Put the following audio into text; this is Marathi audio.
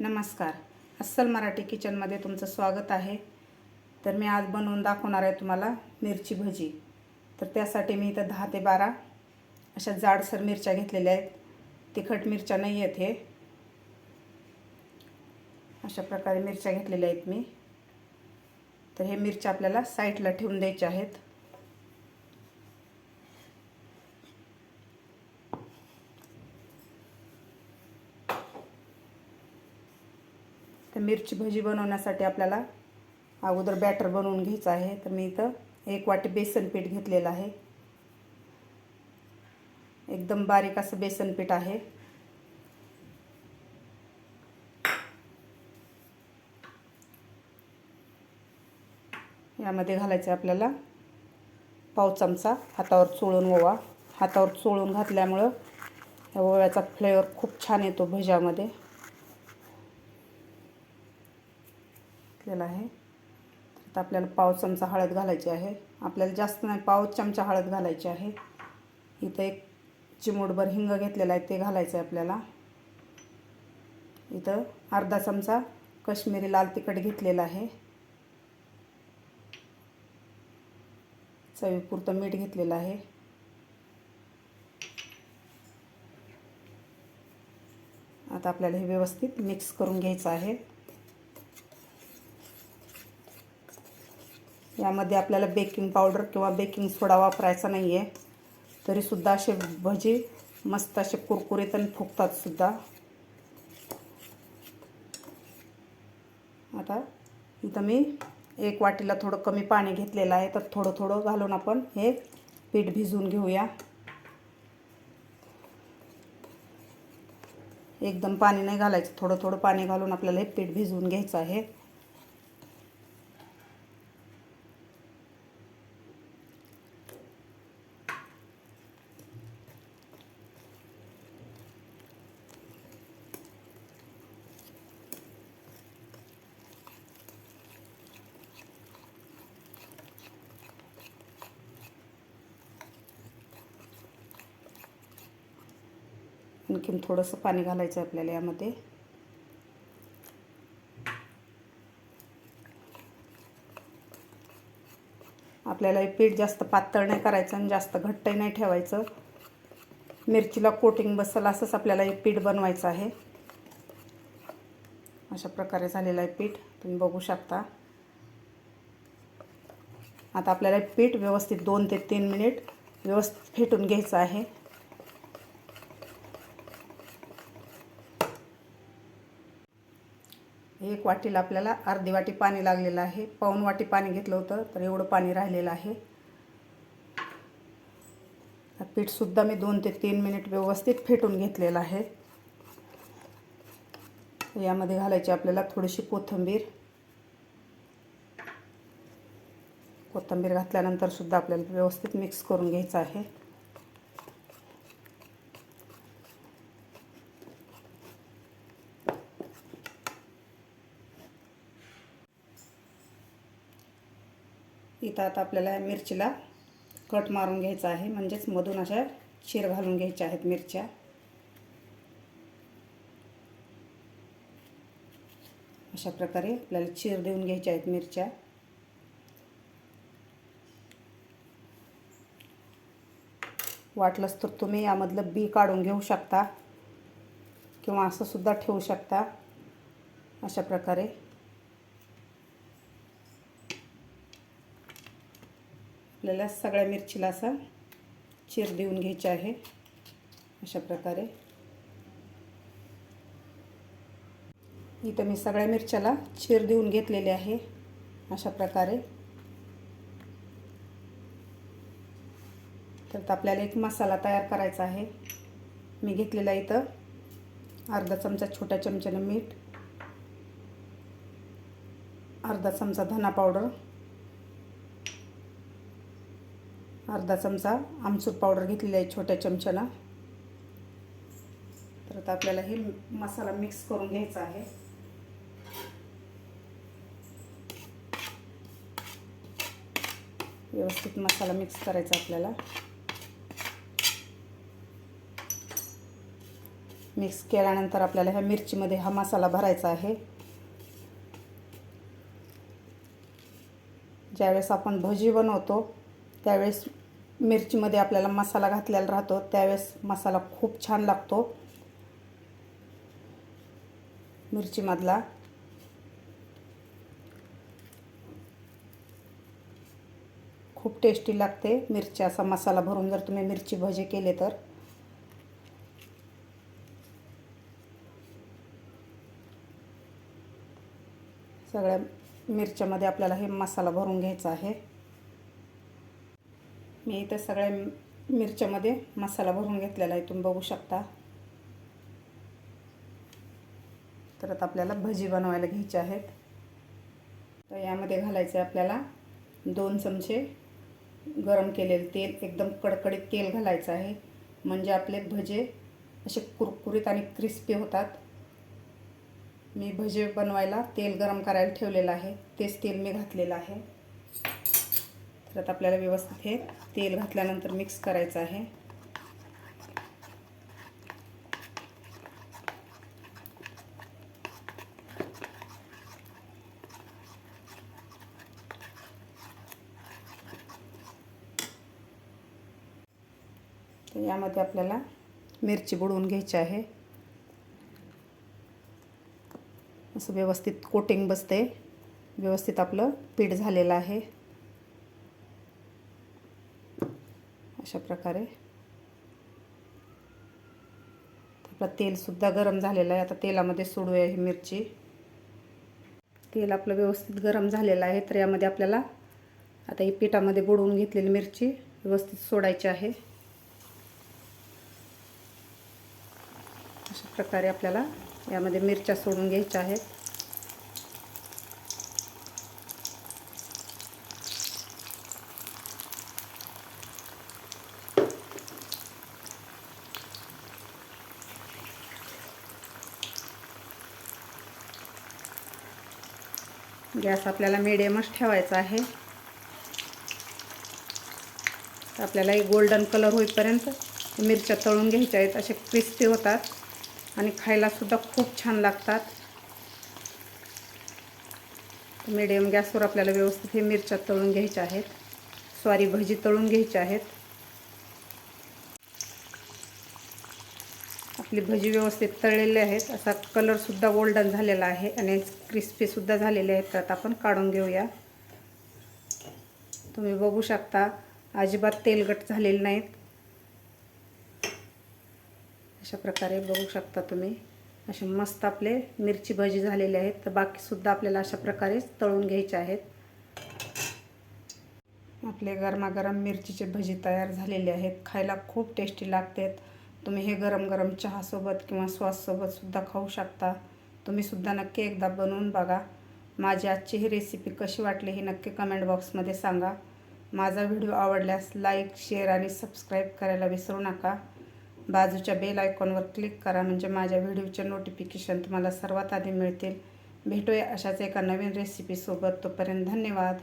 नमस्कार. अस्सल मराठी किचनमध्ये तुमचं स्वागत आहे. तर मी आज बनवून दाखवणार आहे तुम्हाला मिरची भजी. तर त्यासाठी मी इथं दहा ते बारा अशा जाडसर मिरच्या घेतलेल्या आहेत. तिखट मिरच्या नाही आहेत हे. अशा प्रकारे मिरच्या घेतलेल्या आहेत मी. तर हे मिरच्या आपल्याला साईडला ठेवून द्यायच्या आहेत. मिरची भजी बनवण्यासाठी आपल्याला अगोदर बॅटर बनवून घ्यायचं आहे. तर मी इथं एक वाटी बेसन पीठ घेतलेलं आहे. एकदम बारीक असं बेसन पीठ आहे. यामध्ये घालायचं आपल्याला पाव चमचा हातावर चोळून ओवा. हातावर चोळून घातल्यामुळं त्या ओव्याचा फ्लेवर खूप छान येतो भज्यामध्ये. घेतलेला आहे. आता आपल्याला पाव चमचा हळद घालायची आहे. आपल्याला जास्त नाही पाव चमचा हळद घालायची आहे. इथं एक चिमूटभर हिंग घेतलेला आहे ते घालायचं आहे आपल्याला. इथं अर्धा चमचा कश्मीरी लाल तिखट घेतलेला आहे. चवीपुरतं मीठ घेतलेलं आहे. आता आपल्याला हे व्यवस्थित मिक्स करून घ्यायचं आहे. यामध्ये आपल्याला बेकिंग पावडर किंवा बेकिंग सोडा वापरायचा नाही आहे तरीसुद्धा असे भजी मस्त असे कुरकुरीत आणि फुगतात सुद्धा. आता इथं मी एक वाटीला थोडं कमी पाणी घेतलेलं आहे. तर थोडं थोडं घालून आपण हे पीठ भिजवून घेऊया. एकदम पाणी नाही घालायचं. थोडं थोडं पाणी घालून आपल्याला हे पीठ भिजवून घ्यायचं आहे. आणखीन थोडंसं पाणी घालायचं आहे आपल्याला यामध्ये. आपल्याला हे पीठ जास्त पातळ नाही करायचं आणि जास्त घट्टही नाही ठेवायचं. मिरचीला कोटिंग बसल असंच आपल्याला हे पीठ बनवायचं आहे. अशा प्रकारे झालेलं आहे पीठ. तुम्ही बघू शकता. आता आपल्याला पीठ व्यवस्थित दोन ते तीन मिनिट व्यवस्थित फेटून घ्यायचं आहे. एक वाटीला आपल्याला अर्धी वाटी पाणी लागलेलं आहे. पाऊन वाटी पाणी घेतलं होतं तर एवढं पाणी राहिलेलं आहे. पीठसुद्धा मी दोन ते तीन मिनिट व्यवस्थित फेटून घेतलेलं आहे. यामध्ये घालायची आपल्याला थोडीशी कोथिंबीर. कोथिंबीर घातल्यानंतर सुद्धा आपल्याला व्यवस्थित मिक्स करून घ्यायचं आहे. इथं आता आपल्याला मिरचीला कट मारून घ्यायचा आहे. म्हणजेच मधून अशा शीर घालून घ्यायच्या आहेत मिरच्या. अशा प्रकारे आपल्याला चीर देऊन घ्यायच्या आहेत मिरच्या. वाटलंच तर तुम्ही यामधलं बी काढून घेऊ शकता किंवा असं सुद्धा ठेवू शकता. अशा प्रकारे आपल्याला सगळ्या मिरचीला असा चीर देऊन घ्यायची आहे. अशा प्रकारे. इथं मी सगळ्या मिरच्याला चीर देऊन घेतलेले आहे. अशा प्रकारे. तर आपल्याला एक मसाला तयार करायचा आहे. मी घेतलेला इथं अर्धा चमचा छोट्या चमच्यानं मीठ अर्धा चमचा धना पावडर अर्धा चमचा आमचूर पावडर घेतलेली आहे छोट्या चमच्याला. तर आता आपल्याला हे मसाला मिक्स करून घ्यायचा आहे. व्यवस्थित मसाला मिक्स करायचा आपल्याला. मिक्स केल्यानंतर आपल्याला ह्या मिरचीमध्ये हा मसाला भरायचा आहे. ज्यावेळेस आपण भजी बनवतो त्यावेळेस मिरचीमध्ये आपल्याला मसाला घातलेला राहतो त्यावेळेस मसाला खूप छान लागतो. मिरचीमधला. खूप टेस्टी लागते मिरची. असा मसाला भरून जर तुम्ही मिरची भजे केले तर. सगळ्या मिरच्यामध्ये आपल्याला हे मसाला भरून घ्यायचा आहे. मी इथं सगळ्या मिरच्यामध्ये मसाला भरून घेतलेला आहे तुम्ही बघू शकता. तर आता आपल्याला भजी बनवायला घ्यायचे आहेत. तर यामध्ये घालायचं आहे आपल्याला दोन चमचे गरम केलेले तेल एकदम कडकडीत तेल घालायचं आहे. म्हणजे आपले भजे असे कुरकुरीत आणि क्रिस्पी होतात. मी भजे बनवायला तेल गरम करायला ठेवलेलं आहे. तेच तेल मी घातलेलं आहे. तर आता आपल्याला व्यवस्थित हे तेल घातल्यानंतर मिक्स करायचं आहे. तर यामध्ये आपल्याला मिरची बुडवून घ्यायची आहे. असं व्यवस्थित कोटिंग बसते. व्यवस्थित आपलं पीठ झालेलं आहे. अशा प्रकारे आपलं तेलसुद्धा गरम झालेलं आहे. आता तेलामध्ये सोडूया ही मिरची. तेल आपलं व्यवस्थित गरम झालेलं आहे तर यामध्ये आपल्याला आता ही पिठामध्ये बुडवून घेतलेली मिरची व्यवस्थित सोडायची आहे. अशा प्रकारे आपल्याला यामध्ये मिरच्या सोडून घ्यायच्या आहेत. गॅस आपल्याला मिडियमच ठेवायचा आहे. आपल्याला एक गोल्डन कलर होईपर्यंत मिरच्या तळून घ्यायच्या आहेत. असे क्रिस्पी होतात आणि खायलासुद्धा खूप छान लागतात. मिडियम गॅसवर आपल्याला व्यवस्थित हे मिरच्या तळून घ्यायच्या आहेत. स्वारी भजी तळून घ्यायच्या आहेत. आपली भजी व्यवस्थित तळलेली आहेत. असा कलरसुद्धा गोल्डन झालेला आहे आणि क्रिस्पीसुद्धा झालेले आहेत. तर आता आपण काढून घेऊया. तुम्ही बघू शकता अजिबात तेलगट झालेले नाहीत. अशा प्रकारे बघू शकता तुम्ही. असे मस्त आपले मिरची भजी झालेले आहेत. तर बाकीसुद्धा आपल्याला अशा प्रकारेच तळून घ्यायचे आहेत. आपले गरमागरम मिरचीचे भजी तयार झालेले आहेत. खायला खूप टेस्टी लागतात. तुम्ही हे गरम गरम चहासोबत किंवा सॉससोबतसुद्धा खाऊ शकता. तुम्हीसुद्धा नक्की एकदा बनवून बघा. माझी आजची ही रेसिपी कशी वाटली ही नक्की कमेंट बॉक्समध्ये सांगा. माझा व्हिडिओ आवडल्यास लाईक शेअर आणि सबस्क्राईब करायला विसरू नका. बाजूच्या बेल आयकॉनवर क्लिक करा म्हणजे माझ्या व्हिडिओचे नोटिफिकेशन तुम्हाला सर्वात आधी मिळतील. भेटूया अशाच एका नवीन रेसिपीसोबत तोपर्यंत धन्यवाद.